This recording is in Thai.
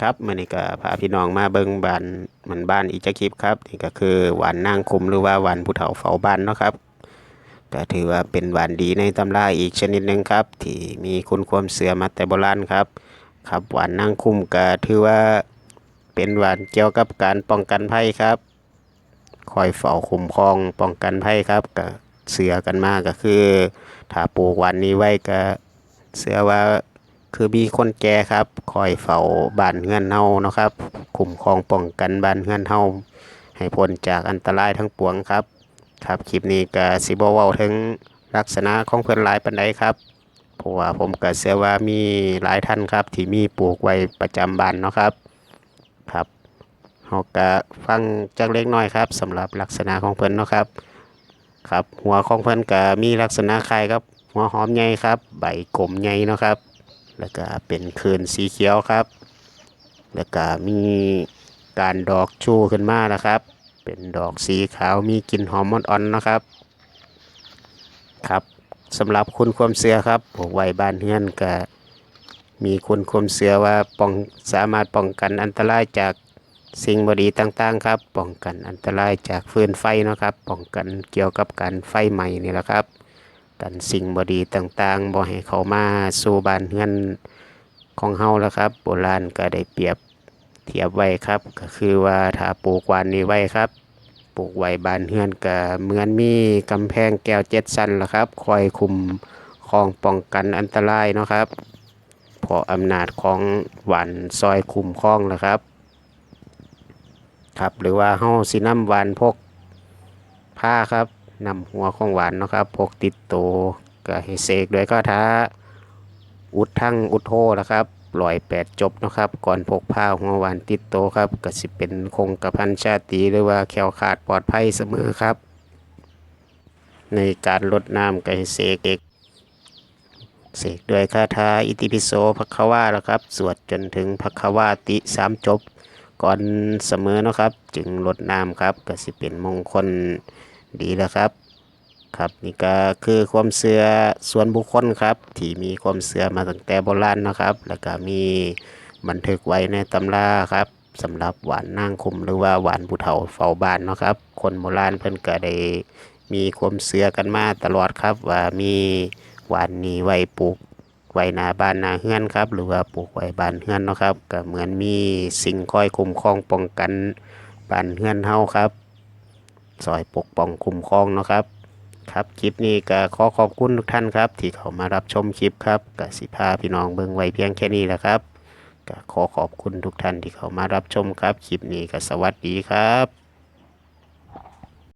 ครับมื่อนี้ก็พาพี่น้องมาเบิ่งบ้านมือนบ้านอีจักคลิปครับนี่ก็คือหวานนางคุมหรือว่าหวานผู้เฒ่าเฝ้าบ้านเนาะครับก็ถือว่าเป็นหวานดีในตำราอีกชนิดหนึ่งครับ ที่มีคุณความเสื่อมาแต่โบราณครับ ครับหวานนางคุมก็ถือว่าเป็นหวานเกี่ยวกับการป้องกันภัยครับคอยเฝ้าคุ้มครองป้องกันภัยครับก็เสือกันมากก็คือ ถ้าปลูกหวานนี้ไว้ก็เสือว่า คือมีคนแก่ครับคอยเฝ้าบ้านเฮือนเฮาเนาะครับคุ้มครองป้องกันบ้านเฮือนเฮาให้พ้นจากอันตรายทั้งปวงครับ ครับคลิปนี้ก็สิบ่เว้าถึงลักษณะของเพิ่นหลายปานใดครับเพราะว่าผมก็เชื่อว่ามีหลายท่านครับ ที่มีปลูกไว้ประจำบ้านเนาะครับครับเฮาก็ฟังจักเล็กน้อยครับสำหรับลักษณะของเพิ่นเนาะครับครับหัวของเพิ่นก็มีลักษณะคล้ายกับ หัวหอมใหญ่ครับ ใบกลมใหญ่เนาะครับ แล้วก็เป็นคืนสีเขียวครับ แล้วก็มีการดอกชูขึ้นมานะครับ เป็นดอกสีขาวมีกลิ่นหอมอ่อนๆนะครับ ครับสำหรับคุณความเสือครับปลูกไว้บ้านเฮือนก็มีคุณความเสือว่าป้องสามารถป้องกันอันตรายจากสิ่งบดีต่างๆครับ ป้องกันอันตรายจากฟืนไฟนะครับ ป้องกันเกี่ยวกับการไฟไหม้นี่แหละครับ กันสิ่งบดีต่างๆบ่ให้เขามาสู่บ้านเฮือนของเฮาแล้วครับ โบราณก็ได้เปรียบเทียบไว้ครับ ก็คือว่าถ้าปลูกวานนี้ไว้ครับ ปลูกไว้บ้านเฮือนก็เหมือนมีกำแพงแก้วเจ็ดสั้นละครับ คอยคุมคองป้องกันอันตรายเนาะครับเพราะอำนาจของหวานซอยคุมคองละครับ ครับ หรือว่าเฮาสิน้ำหวานพกผ้าครับ นำหัวของหวานเนาะครับพกติดโตวก็ให้เสกด้วยก็ท้าอุดทั้งอุดโทนะครับลอยแปดจบนะครับ ก่อนพกผ้าหัวหวานติดโตวครับก็สิเป็นคงกระพันชาตรีหรือว่าแขวขาดปลอดภัยเสมอครับ ในการลดน้ำก็ให้เสกเอกเสกด้วยคาถาอิติปิโสภควาแล้วครับ สวดจนถึงภควาติสามจบ ก่อนเสมอนะครับ จึงลดน้ำครับก็สิเป็นมงคล ดีแล้วครับ ครับนี่ก็คือความเชื่อส่วนบุคคลครับ ที่มีความเชื่อมาตั้งแต่โบราณนะครับ แล้วก็มีบันทึกไว้ในตำราครับสำหรับหวานนางคุมหรือว่าหวานผู้เฒ่าเฝ้าบ้านเนาะครับ คนโบราณเพิ่นก็ได้มีความเชื่อกันมาตลอดครับ ว่ามีหวานนีไว้ปลูกไว้หน้าบ้านหน้าเฮือนครับ หรือว่าปลูกไว้บ้านเฮือนเนาะครับ ก็เหมือนมีสิ่งคอยคุ้มครองป้องกันบ้านเฮือนเฮาครับ ซอยปกป้องคุ้มครองเนาะครับครับคลิปนี้ก็ขอขอบคุณทุกท่านครับ ที่เข้ามารับชมคลิปครับกสิพาพี่น้องเบิ่งไว้เพียงแค่นี้แหละครับก็ขอขอบคุณทุกท่านที่เข้ามารับชมครับคลิปนี้ก็สวัสดีครับ